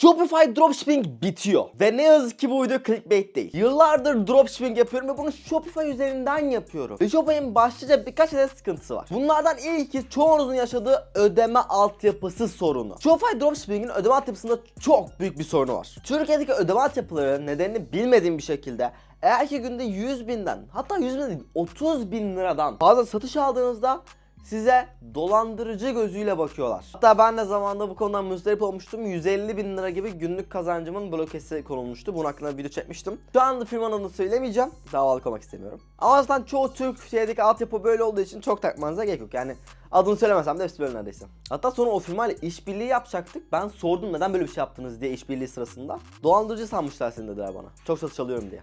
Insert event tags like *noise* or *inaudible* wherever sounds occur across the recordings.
Shopify dropshipping bitiyor. Ve ne yazık ki bu video clickbait değil. Yıllardır dropshipping yapıyorum ve bunu Shopify üzerinden yapıyorum. Ve Shopify'in başlıca birkaç adet sıkıntısı var. Bunlardan ilki çoğunuzun yaşadığı ödeme altyapısı sorunu. Shopify dropshipping'in ödeme altyapısında çok büyük bir sorunu var. Türkiye'deki ödeme altyapıları nedenini bilmediğim bir şekilde eğer ki günde 100 binden hatta 100 bin değil 30 bin liradan fazla satış aldığınızda size dolandırıcı gözüyle bakıyorlar. Hatta ben de zamanında bu konudan müzdarip olmuştum. 150 bin lira gibi günlük kazancımın blokesi konulmuştu. Bunun hakkında bir video çekmiştim. Şu anda firmanın adını söylemeyeceğim. Davalık olmak istemiyorum. Ama zaten çoğu Türkiye'deki altyapı böyle olduğu için çok takmanıza gerek yok. Yani adını söylemesem de hepsi böyle neredeyse. Hatta sonra o firmayla işbirliği yapacaktık. Ben sordum neden böyle bir şey yaptınız diye işbirliği sırasında. Dolandırıcı sanmışlar seni dediler bana. Çok satış alıyorum diye.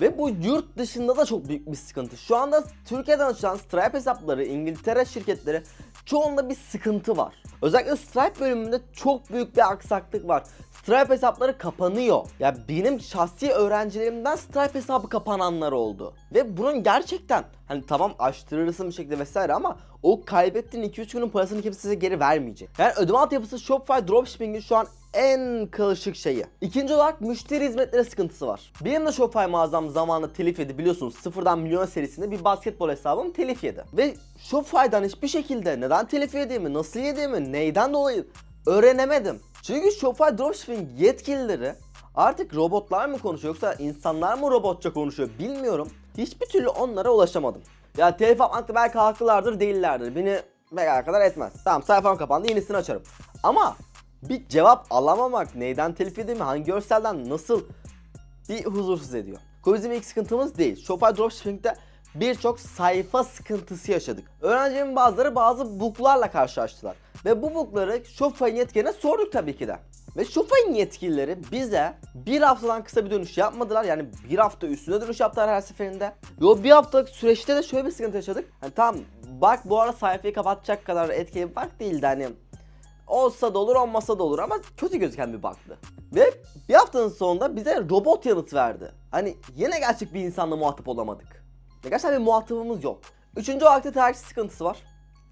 Ve bu yurt dışında da çok büyük bir sıkıntı. Şu anda Türkiye'den açılan Stripe hesapları, İngiltere şirketleri çoğunda bir sıkıntı var. Özellikle Stripe bölümünde çok büyük bir aksaklık var. Stripe hesapları kapanıyor. Ya benim şahsi öğrencilerimden Stripe hesabı kapananlar oldu. Ve bunun gerçekten hani tamam açtırırsın bir şekilde vesaire ama o kaybettiğin 2-3 günün parasını kimse size geri vermeyecek. Yani ödeme altyapısı Shopify Dropshipping'in şu an en karışık şeyi. İkinci olarak müşteri hizmetleri sıkıntısı var. Benim de Shopify mağazam zamanında telif yedi biliyorsunuz sıfırdan milyon serisinde bir basketbol hesabım telif yedi. Ve Shopify'dan hiçbir şekilde neden telif yediğimi, nasıl yediğimi, neyden dolayı öğrenemedim. Çünkü Shopify Dropshipping yetkilileri artık robotlar mı konuşuyor yoksa insanlar mı robotça konuşuyor bilmiyorum. Hiçbir türlü onlara ulaşamadım. Ya telif atmakta belki haklılardır değillerdir. Beni kadar etmez. Tamam sayfam kapandı yenisini açarım. Ama bir cevap alamamak, neyden telif yediğimi, hangi görselden nasıl bir huzursuz ediyor. Bu bizim ilk sıkıntımız değil. Shopify Dropshipping'de birçok sayfa sıkıntısı yaşadık. Öğrencilerimin bazıları bazı buglarla karşılaştılar. Ve bu bugları Shopify'in yetkilerine sorduk tabii ki de. Ve Shopify'in yetkilileri bize bir haftadan kısa bir dönüş yapmadılar. Yani bir hafta üstüne dönüş yaptılar her seferinde. Ve o bir haftalık süreçte de şöyle bir sıkıntı yaşadık. Hani tamam bak bu ara sayfayı kapatacak kadar etkili bir bak değildi hani olsa da olur olmasa da olur ama kötü gözüken bir bug'dı. Ve bir haftanın sonunda bize robot yanıt verdi. Hani yine gerçek bir insanla muhatap olamadık. Ve gerçekten bir muhatabımız yok. Üçüncü olarak da tedarik sıkıntısı var.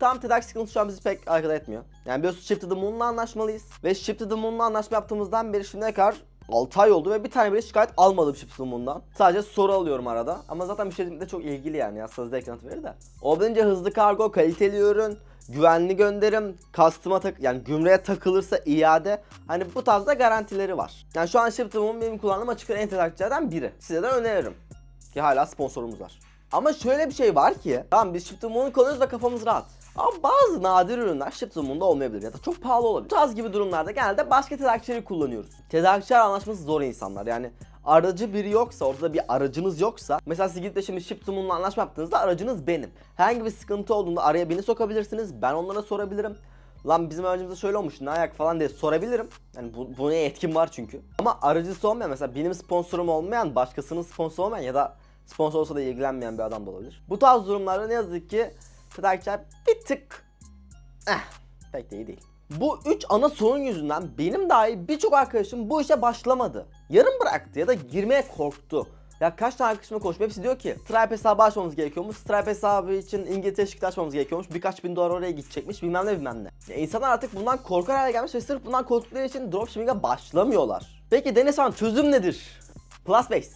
Tam tedarik sıkıntısı şu an bizi pek alakadar etmiyor. Yani biliyorsunuz Ship to the Moon'la anlaşmalıyız. Ve Ship to the Moon'la anlaşma yaptığımızdan beri şimdiye kadar 6 ay oldu ve bir tane bile şikayet almadım Ship to the Moon'dan. Sadece soru alıyorum arada. Ama zaten bir şey de çok ilgili yani. Yazsanız da ekran verir de. Olabildiğince hızlı kargo, kaliteli ürün, güvenli gönderim, kastıma tak yani gümrüğe takılırsa iade hani bu tarzda garantileri var. Yani şu an Ship to the Moon benim kullandığım açık ara en biri. Size de öneririm. Ki hala sponsorumuz var. Ama şöyle bir şey var ki tamam biz Ship to the Moon'u kullanıyoruz ve kafamız rahat. Ama bazı nadir ürünler Ship olmayabilir ya da çok pahalı olabilir. Bu tarz gibi durumlarda genelde başka tedarikçileri kullanıyoruz. Tedarikçiler anlaşması zor insanlar yani aracı biri yoksa, ortada bir aracınız yoksa mesela siz gidip de şimdi Ship to Moon'la anlaşma aracınız benim. Herhangi bir sıkıntı olduğunda araya beni sokabilirsiniz. Ben onlara sorabilirim. Lan bizim aracımızda şöyle olmuş ne ayak falan diye sorabilirim. Yani bu, buna etkim var çünkü. Ama aracısı olmayan mesela benim sponsorum olmayan, başkasının sponsoru olmayan ya da sponsor olsa da ilgilenmeyen bir adam da olabilir. Bu tarz durumlarda ne yazık ki tedarikçiler bir tık eh, pek de iyi değil. Bu üç ana sorun yüzünden benim dahi birçok arkadaşım bu işe başlamadı. Yarım bıraktı ya da girmeye korktu. Ya kaç tane arkadaşımla konuşuyorum hepsi diyor ki Stripe hesabı açmamız gerekiyormuş. Stripe hesabı için İngiltere şirketi açmamız gerekiyormuş. Birkaç bin dolar oraya gidecekmiş bilmem ne bilmem ne. Ya insanlar artık bundan korkar hale gelmiş ve sırf bundan korktukları için dropshipping'e başlamıyorlar. Peki Deniz Han çözüm nedir? Plus Base.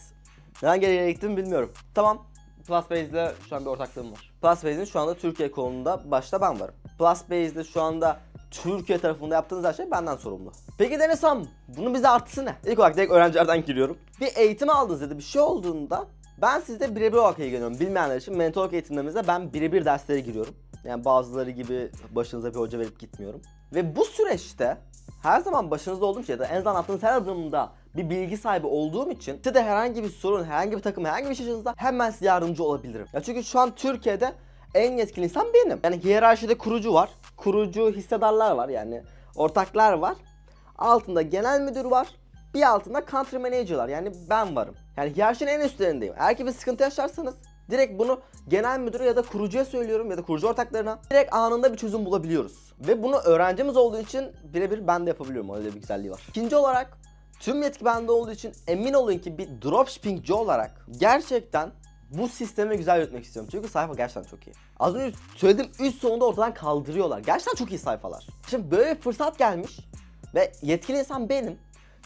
Neden geriye gittim bilmiyorum. Tamam. Plus ile şu an bir ortaklığım var. Plus Base'in şu anda Türkiye kolunda başta ben varım. Plus ile şu anda Türkiye tarafında yaptığınız her şey benden sorumlu. Peki Han, bunun bize artısı ne? İlk olarak direkt öğrencilerden giriyorum. Bir eğitim aldınız dedi bir şey olduğunda ben sizde birebir olarak ilgileniyorum. Bilmeyenler için mentorluk eğitimlerimizde ben birebir derslere giriyorum. Yani bazıları gibi başınıza bir hoca verip gitmiyorum. Ve bu süreçte her zaman başınızda olduğum için ya da en azından attığınız her adımda bir bilgi sahibi olduğum için size de herhangi bir sorun, herhangi bir takım, herhangi bir şey yaşadığınızda hemen size yardımcı olabilirim. Ya çünkü şu an Türkiye'de en yetkili insan benim. Yani hiyerarşide kurucu var. Kurucu hissedarlar var yani ortaklar var. Altında genel müdür var. Bir altında country manager'lar yani ben varım. Yani hiyerarşinin en üstlerindeyim. Eğer ki bir sıkıntı yaşarsanız direkt bunu genel müdüre ya da kurucuya söylüyorum ya da kurucu ortaklarına. Direkt anında bir çözüm bulabiliyoruz. Ve bunu öğrencimiz olduğu için birebir ben de yapabiliyorum. Öyle bir güzelliği var. İkinci olarak tüm yetki bende olduğu için emin olun ki bir dropshippingci olarak gerçekten bu sistemi güzel yürütmek istiyorum. Çünkü sayfa gerçekten çok iyi. Az önce söylediğim üst sonunda ortadan kaldırıyorlar. Gerçekten çok iyi sayfalar. Şimdi böyle bir fırsat gelmiş. Ve yetkili insan benim.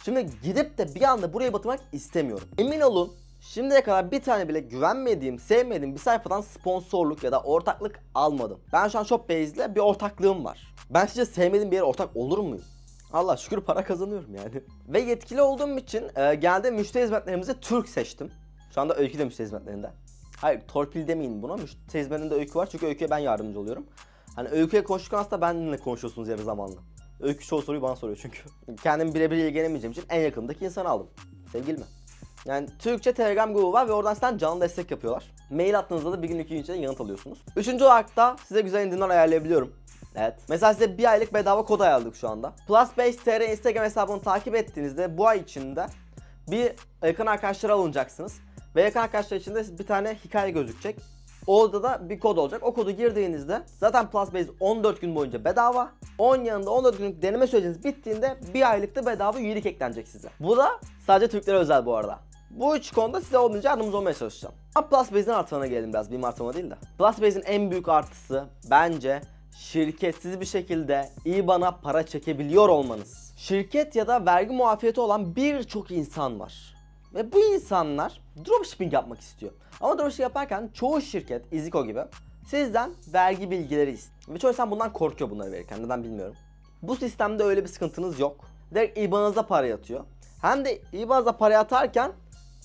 Şimdi gidip de bir anda buraya batırmak istemiyorum. Emin olun şimdiye kadar bir tane bile güvenmediğim, sevmediğim bir sayfadan sponsorluk ya da ortaklık almadım. Ben şu an Shopbase'le bir ortaklığım var. Ben sizce sevmediğim bir yere ortak olur muyum? Allah şükür para kazanıyorum yani. Ve yetkili olduğum için e, genelde müşteri hizmetlerimizi Türk seçtim. Şu anda Öykü de müşteri hizmetlerinde. Hayır torpil demeyin buna. Müşteri hizmetlerinde Öykü var çünkü Öykü'ye ben yardımcı oluyorum. Hani Öykü'ye konuşurken aslında benimle konuşuyorsunuz yarı zamanlı. Öykü çoğu soruyu bana soruyor çünkü. *laughs* Kendim birebir ilgilenemeyeceğim için en yakındaki insanı aldım. Sevgilimi. Yani Türkçe Telegram grubu var ve oradan sizden canlı destek yapıyorlar. Mail attığınızda da bir gün iki gün içinde yanıt alıyorsunuz. Üçüncü olarak da size güzel indirimler ayarlayabiliyorum. Evet. Mesela size bir aylık bedava kod ayarladık şu anda. Plus Base TR Instagram hesabını takip ettiğinizde bu ay içinde bir yakın arkadaşlara alınacaksınız. Yakın arkadaşlar için de bir tane hikaye gözükecek. Orada da bir kod olacak. O kodu girdiğinizde zaten Plus Base 14 gün boyunca bedava. 10 yanında 14 günlük deneme süreciniz bittiğinde bir aylıkta bedava üyelik eklenecek size. Bu da sadece Türklere özel bu arada. Bu üç konuda size olmayınca yardımcı olmaya çalışacağım. Ama Plus Base'in artılarına gelelim biraz. Benim artıma değil de. Plus en büyük artısı bence şirketsiz bir şekilde IBAN'a para çekebiliyor olmanız. Şirket ya da vergi muafiyeti olan birçok insan var. Ve bu insanlar dropshipping yapmak istiyor. Ama dropshipping yaparken çoğu şirket, Iziko gibi sizden vergi bilgileri istiyor. Ve çoğu insan bundan korkuyor bunları verirken. Neden bilmiyorum. Bu sistemde öyle bir sıkıntınız yok. Direkt IBAN'ınıza para yatıyor. Hem de IBAN'ınıza para yatarken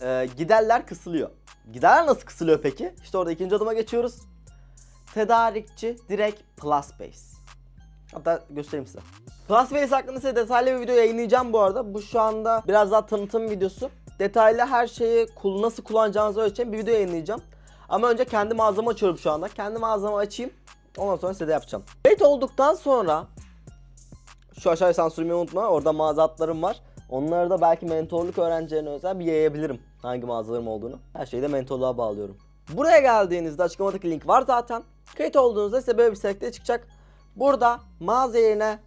e, giderler kısılıyor. Giderler nasıl kısılıyor peki? İşte orada ikinci adıma geçiyoruz. Tedarikçi direkt Plus Base. Hatta göstereyim size. Plus Base hakkında size detaylı bir video yayınlayacağım bu arada. Bu şu anda biraz daha tanıtım videosu. Detaylı her şeyi nasıl kullanacağınızı öğreteceğim bir video yayınlayacağım. Ama önce kendi mağazamı açıyorum şu anda. Kendi mağazamı açayım. Ondan sonra size de yapacağım. Kayıt olduktan sonra şu aşağıya sansürlemeyi unutma. Orada mağaza adlarım var. Onları da belki mentorluk öğrencilerine özel bir yayabilirim. Hangi mağazalarım olduğunu. Her şeyi de mentorluğa bağlıyorum. Buraya geldiğinizde açıklamadaki link var zaten. Kayıt olduğunuzda size böyle bir sekte çıkacak. Burada mağaza yerine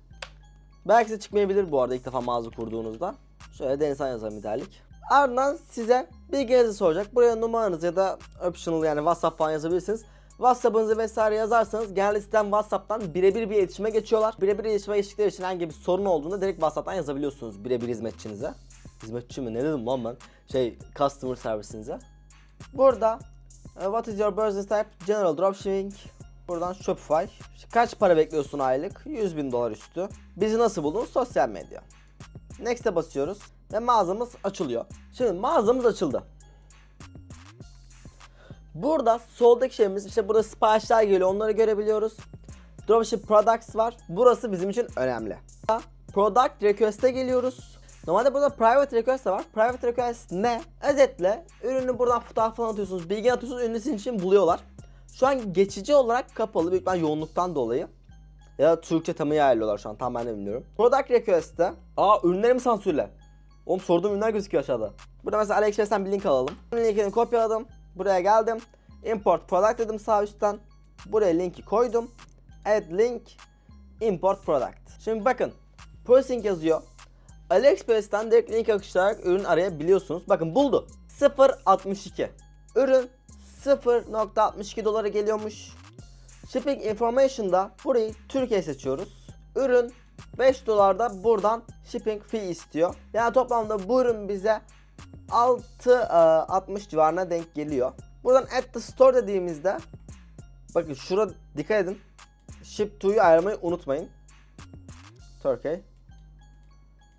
belki size çıkmayabilir bu arada ilk defa mağaza kurduğunuzda. Şöyle denizhan yazalım ideallik. Ardından size bilgilerinizi soracak. Buraya numaranızı ya da optional yani WhatsApp falan yazabilirsiniz. WhatsApp'ınızı vesaire yazarsanız genelde sizden WhatsApp'tan birebir bir iletişime geçiyorlar. Birebir iletişime geçtikleri için herhangi bir sorun olduğunda direkt WhatsApp'tan yazabiliyorsunuz birebir hizmetçinize. Hizmetçi mi ne dedim lan ben? Şey customer service'inize. Burada e, What is your business type? General dropshipping. Buradan Shopify. Kaç para bekliyorsun aylık? 100 bin dolar üstü. Bizi nasıl buldun? Sosyal medya. Next'e basıyoruz ve mağazamız açılıyor. Şimdi mağazamız açıldı. Burada soldaki şeyimiz işte burada siparişler geliyor onları görebiliyoruz. Dropship Products var. Burası bizim için önemli. Product Request'e geliyoruz. Normalde burada Private Request var. Private Request ne? Özetle ürünü buradan fotoğraf falan atıyorsunuz, bilgi atıyorsunuz, ürünü sizin için buluyorlar. Şu an geçici olarak kapalı büyük ihtimal yoğunluktan dolayı. Ya da Türkçe tanımı ayarlıyorlar şu an tam ben de bilmiyorum. Product Request'te Aa ürünlerimi sansürle. Oğlum sorduğum ürünler gözüküyor aşağıda. Burada mesela AliExpress'ten bir link alalım. Linkini kopyaladım. Buraya geldim. Import product dedim sağ üstten. Buraya linki koydum. Add link. Import product. Şimdi bakın. Processing yazıyor. AliExpress'ten direkt link akıştırarak ürün arayabiliyorsunuz. Bakın buldu. 0.62. Ürün 0.62 dolara geliyormuş. Shipping Information'da burayı Türkiye seçiyoruz. Ürün 5 dolarda buradan shipping fee istiyor. Yani toplamda bu ürün bize 6.60 civarına denk geliyor. Buradan add the store dediğimizde bakın şurada dikkat edin. Ship to'yu ayarlamayı unutmayın. Turkey.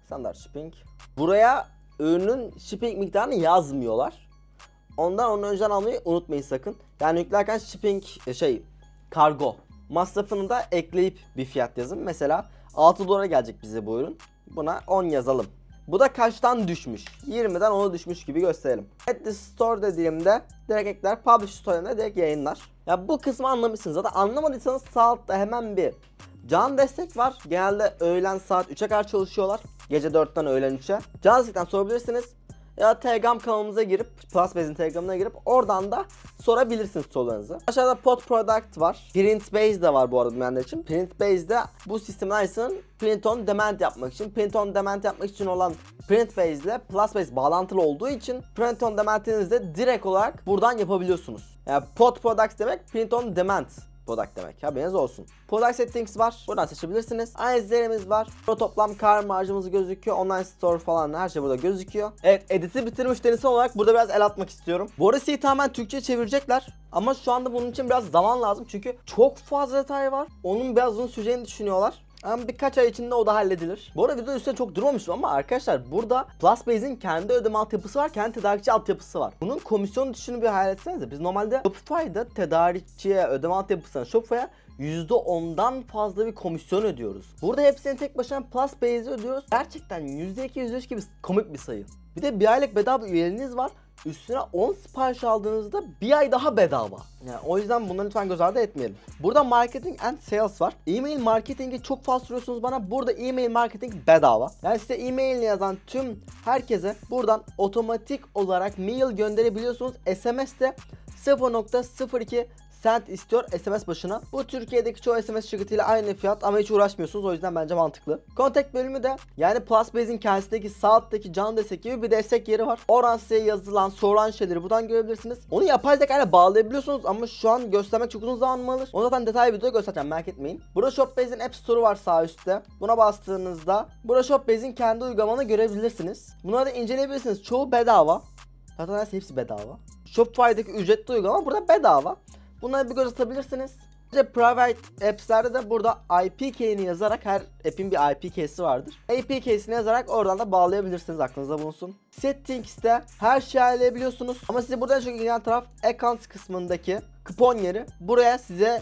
Standart shipping. Buraya ürünün shipping miktarını yazmıyorlar. Ondan onu önceden almayı unutmayın sakın. Yani yüklerken shipping e, şey kargo masrafını da ekleyip bir fiyat yazın. Mesela 6 dolara gelecek bize bu ürün. Buna 10 yazalım. Bu da kaçtan düşmüş? 20'den 10'a düşmüş gibi gösterelim. At the store dediğimde direkt ekler. Publish store'unda direkt yayınlar. Ya bu kısmı anlamışsınız. Zaten anlamadıysanız sağ altta hemen bir can destek var. Genelde öğlen saat 3'e kadar çalışıyorlar. Gece 4'ten öğlen 3'e. Can destekten sorabilirsiniz. Ya Telegram kanalımıza girip Plus Base'in Telegram'ına girip oradan da sorabilirsiniz sorularınızı. Aşağıda Pod Product var. Print Base de var bu arada bilmeyenler için. Print Base'de bu sistemin aynısının print on demand yapmak için. Print on demand yapmak için olan Print Base ile Plus Base bağlantılı olduğu için print on demand'inizi de direkt olarak buradan yapabiliyorsunuz. Yani Pod Products demek print on demand product demek. Haberiniz olsun. Product settings var. Buradan seçebilirsiniz. Analizlerimiz var. Burada toplam kar marjımız gözüküyor. Online store falan her şey burada gözüküyor. Evet editi bitirmiş denisi olarak burada biraz el atmak istiyorum. Bu siteyi tamamen Türkçe çevirecekler. Ama şu anda bunun için biraz zaman lazım. Çünkü çok fazla detay var. Onun biraz uzun süreceğini düşünüyorlar. Ama birkaç ay içinde o da halledilir. Bu arada video üstüne çok durmamıştım ama arkadaşlar burada Plusbase'in kendi ödeme altyapısı var, kendi tedarikçi altyapısı var. Bunun komisyon düşüşünü bir hayal etsenize. Biz normalde Shopify'da tedarikçiye ödeme altyapısına Shopify'a %10'dan fazla bir komisyon ödüyoruz. Burada hepsini tek başına Plusbase'e ödüyoruz. Gerçekten %2 %3 gibi komik bir sayı. Bir de bir aylık bedava üyeliğiniz var. Üstüne 10 sipariş aldığınızda bir ay daha bedava. Yani o yüzden bunları lütfen göz ardı etmeyelim. Burada marketing and sales var. E-mail marketingi çok fazla soruyorsunuz bana. Burada e-mail marketing bedava. Yani size e-mailini yazan tüm herkese buradan otomatik olarak mail gönderebiliyorsunuz. SMS de 0.02 cent istiyor SMS başına. Bu Türkiye'deki çoğu SMS şirketiyle aynı fiyat ama hiç uğraşmıyorsunuz o yüzden bence mantıklı. Contact bölümü de yani Plusbase'in kendisindeki sağ alttaki can destek gibi bir destek yeri var. Oradan size yazılan, sorulan şeyleri buradan görebilirsiniz. Onu yapay zeka ile bağlayabiliyorsunuz ama şu an göstermek çok uzun zaman alır? Onu zaten detaylı videoda göstereceğim merak etmeyin. Burada Shopbase'in App Store'u var sağ üstte. Buna bastığınızda burada Shopbase'in kendi uygulamanı görebilirsiniz. Bunları da inceleyebilirsiniz. Çoğu bedava. Zaten neredeyse hepsi bedava. Shopify'daki ücretli uygulama burada bedava. Bunlara bir göz atabilirsiniz. İşte private apps'lerde de burada IP key'ini yazarak her app'in bir IP key'si vardır. IP key'sini yazarak oradan da bağlayabilirsiniz aklınızda bulunsun. Settings'te her şeyi ayarlayabiliyorsunuz. Ama size burada en çok ilgilenen taraf accounts kısmındaki kupon yeri. Buraya size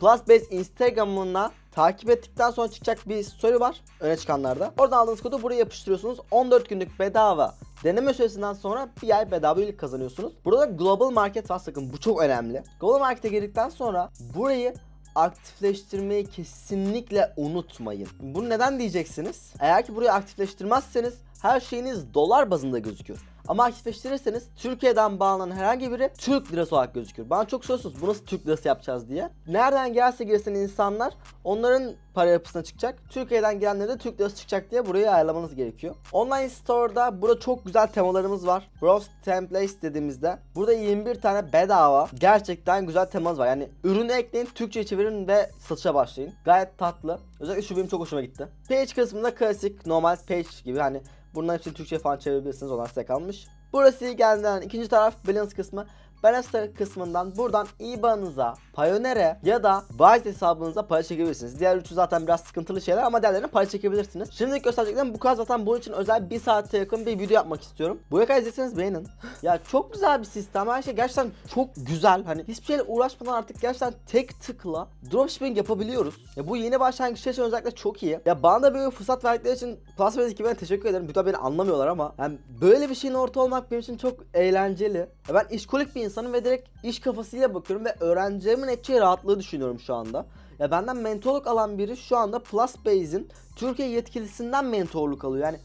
Plusbase Instagram'ına takip ettikten sonra çıkacak bir story var öne çıkanlarda. Oradan aldığınız kodu buraya yapıştırıyorsunuz. 14 günlük bedava deneme süresinden sonra bir ay bedava üyelik kazanıyorsunuz. Burada Global Market var sakın bu çok önemli. Global Market'e girdikten sonra burayı aktifleştirmeyi kesinlikle unutmayın. Bunu neden diyeceksiniz? Eğer ki burayı aktifleştirmezseniz her şeyiniz dolar bazında gözüküyor. Ama aktifleştirirseniz Türkiye'den bağlanan herhangi biri Türk lirası olarak gözüküyor. Bana çok soruyorsunuz bu nasıl Türk lirası yapacağız diye. Nereden gelse girsin insanlar onların para yapısına çıkacak. Türkiye'den gelenlere de Türk lirası çıkacak diye burayı ayarlamanız gerekiyor. Online Store'da burada çok güzel temalarımız var. Browse Templates dediğimizde burada 21 tane bedava gerçekten güzel temanız var. Yani ürünü ekleyin, Türkçe çevirin ve satışa başlayın. Gayet tatlı. Özellikle şu benim çok hoşuma gitti. Page kısmında klasik normal page gibi hani Bunların hepsini Türkçe falan çevirebilirsiniz. Onlar size kalmış. Burası iyi geldiğinden ikinci taraf balance kısmı. Balance kısmından buradan IBAN'ınıza, Payoneer'e ya da Wise hesabınıza para çekebilirsiniz. Diğer üçü zaten biraz sıkıntılı şeyler ama diğerlerine para çekebilirsiniz. Şimdi göstereceklerim bu kadar zaten bunun için özel bir saate yakın bir video yapmak istiyorum. Buraya kadar izlediyseniz beğenin. *gasps* ya çok güzel bir sistem. Her şey gerçekten çok güzel. Hani hiçbir şeyle uğraşmadan artık gerçekten tek tıkla dropshipping yapabiliyoruz. Ya bu yeni başlangıçlar için özellikle çok iyi. Ya bana da böyle fırsat verdikleri için Plusbase ekibine teşekkür ederim. Bütün beni anlamıyorlar ama yani böyle bir şeyin orta olmak benim için çok eğlenceli. Ya ben işkolik bir insanım ve direkt iş kafasıyla bakıyorum ve öğrencilerimin edeceği rahatlığı düşünüyorum şu anda. Ya benden mentorluk alan biri şu anda Plusbase'in Türkiye yetkilisinden mentorluk alıyor. Yani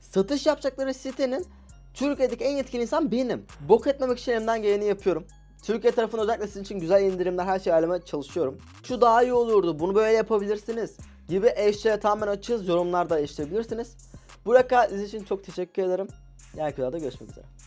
satış yapacakları sitenin Türkiye'deki en yetkili insan benim. Bok etmemek için elimden geleni yapıyorum. Türkiye tarafında özellikle sizin için güzel indirimler her şeyi ayarlamaya çalışıyorum. Şu daha iyi olurdu, bunu böyle yapabilirsiniz gibi eşya tamamen açığız. Yorumlarda eşleyebilirsiniz. Kadar izlediğiniz için çok teşekkür ederim. Diğer videoda görüşmek üzere.